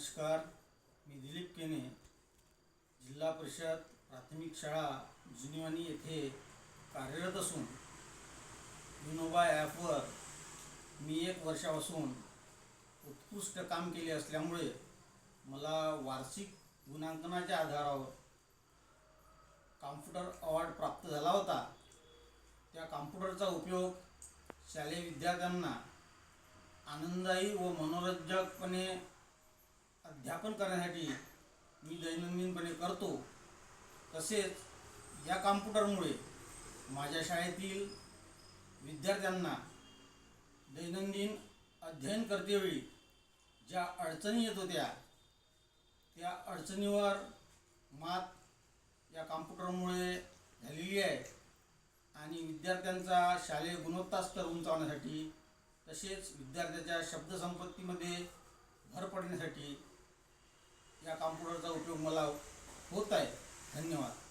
नमस्कार मी दिलीप केने जिल्हा परिषद प्राथमिक शाळा जुनीवानी येथे कार्यरत असून विनोबा ॲपवर मी एक वर्षापासून उत्कृष्ट काम केले असल्यामुळे मला वार्षिक गुणांकनाच्या आधारावर कॉम्प्युटर अवॉर्ड प्राप्त झाला होता. त्या कॉम्प्युटरचा उपयोग शालेय विद्यार्थ्यांना आनंददायी व मनोरंजकपणे अध्यापन करण्यासाठी मी दैनंदिनपणे करतो. तसेच या कॉम्प्युटरमुळे माझ्या शाळेतील विद्यार्थ्यांना दैनंदिन अध्ययन करतेवेळी ज्या अडचणी येत होत्या त्या अडचणीवर मात या कॉम्प्युटरमुळे झालेली आहे. आणि विद्यार्थ्यांचा शालेय गुणवत्ता स्तर उंचावण्यासाठी तसेच विद्यार्थ्याच्या शब्दसंपत्तीमध्ये भर पडण्यासाठी या कॉम्प्युटरचा उपयोग मला होत आहे. धन्यवाद.